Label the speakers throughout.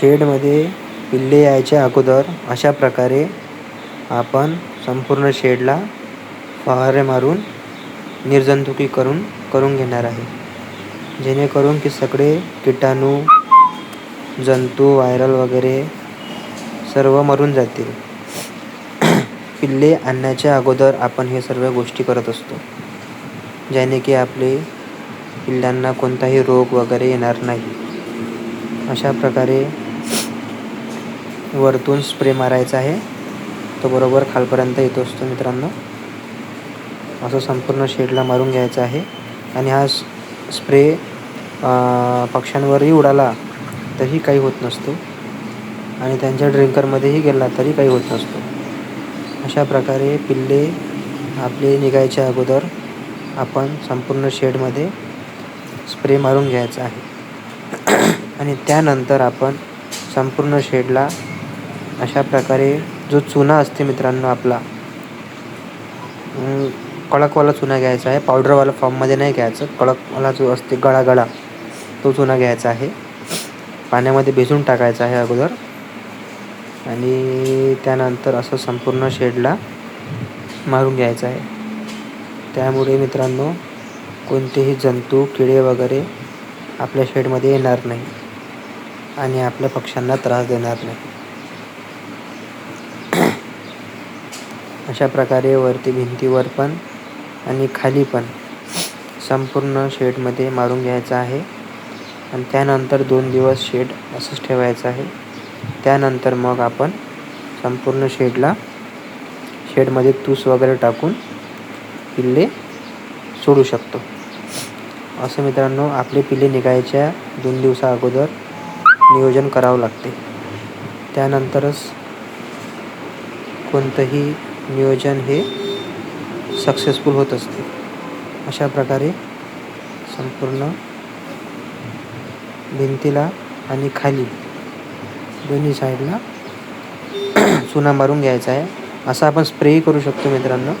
Speaker 1: शेडमध्ये पिल्ले यायच्या अगोदर अशा प्रकारे आपण संपूर्ण शेडला फवारे मारून निर्जंतुकीकरण करून घेणार आहे. जेणेकरून की सगळे किटाणू जंतू व्हायरल वगैरे सर्व मरून जातील. पिल्ले आणण्याच्या अगोदर आपण हे सर्व गोष्टी करत असतो ज्याने की आपले पिल्लांना कोणताही रोग वगैरे येणार नाही. अशा प्रकारे वरतून स्प्रे मारायचा आहे. तो बरोबर खालपर्यंत येतो असतो मित्रांनो. असं संपूर्ण शेडला मारून घ्यायचं आहे. आणि हा स्प्रे पक्ष्यांवरही उडाला तरी काही होत नसतो. आणि त्यांच्या ड्रिंकरमध्येही गेला तरी काही होत नसतो. अशा प्रकारे पिल्ले आपले निघायच्या अगोदर आपण संपूर्ण शेडमध्ये स्प्रे मारून घ्यायचा आहे. आणि त्यानंतर आपण संपूर्ण शेडला अशा प्रकारे जो चुना असते मित्रांनो आपला कडकवाला चुना घ्यायचा आहे. पावडरवाला फॉर्ममध्ये नाही घ्यायचं. कडकवाला जो असते गळा गळा तो चुना घ्यायचा आहे. पाण्यामध्ये भिजून टाकायचा आहे अगोदर. आणि त्यानंतर असं संपूर्ण शेडला मारून घ्यायचं आहे. त्यामुळे मित्रांनो कोणतेही जंतू किडे वगैरे आपल्या शेडमध्ये येणार नाही आणि आपल्या पक्ष्यांना त्रास देणार नाही. अशा प्रकारे वरती भिंतीवर पण आणि खाली पण संपूर्ण शेडमध्ये मारून घ्यायचं आहे. आणि त्यानंतर दोन दिवस शेड असंच ठेवायचं आहे. त्यानंतर मग आपण संपूर्ण शेडला शेडमध्ये तूस वगैरे टाकून पिल्ले सोडू शकतो. असं मित्रांनो आपले पिल्ले निघायच्या दोन दिवसा अगोदर नियोजन करावं लागते. त्यानंतरच कोणतंही नियोजन हे सक्सेसफुल होत असते. अशा प्रकारे संपूर्ण भिंतीला आणि खाली दोन्ही साईडला चुना मारून घ्यायचा आहे. असं आपण स्प्रेही करू शकतो मित्रांनो.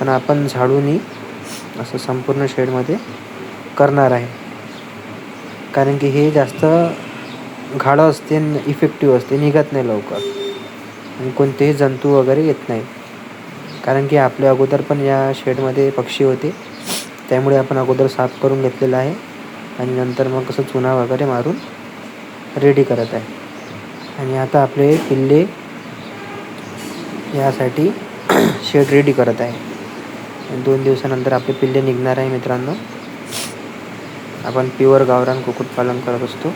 Speaker 1: पण आपण झाडूनी असं संपूर्ण शेडमध्ये करणार आहे. कारण की हे जास्त घाडं असते इफेक्टिव्ह असते निघत नाही लवकर. आणि कोणतेही जंतू वगैरे येत नाही. कारण की आपल्या अगोदर पण या शेडमध्ये पक्षी होते. त्यामुळे आपण अगोदर साफ करून घेतलेलं आहे. आणि नंतर मग कसं चुना वगैरे मारून रेडी करत आहे. आणि आता आपले किल्ले यासाठी शेड रेडी करत आहे. दोन दिवसानंतर आपले पिल्ले निघणार आहे मित्रांनो. आपण प्युअर गावरान कुक्कुटपालन करत असतो.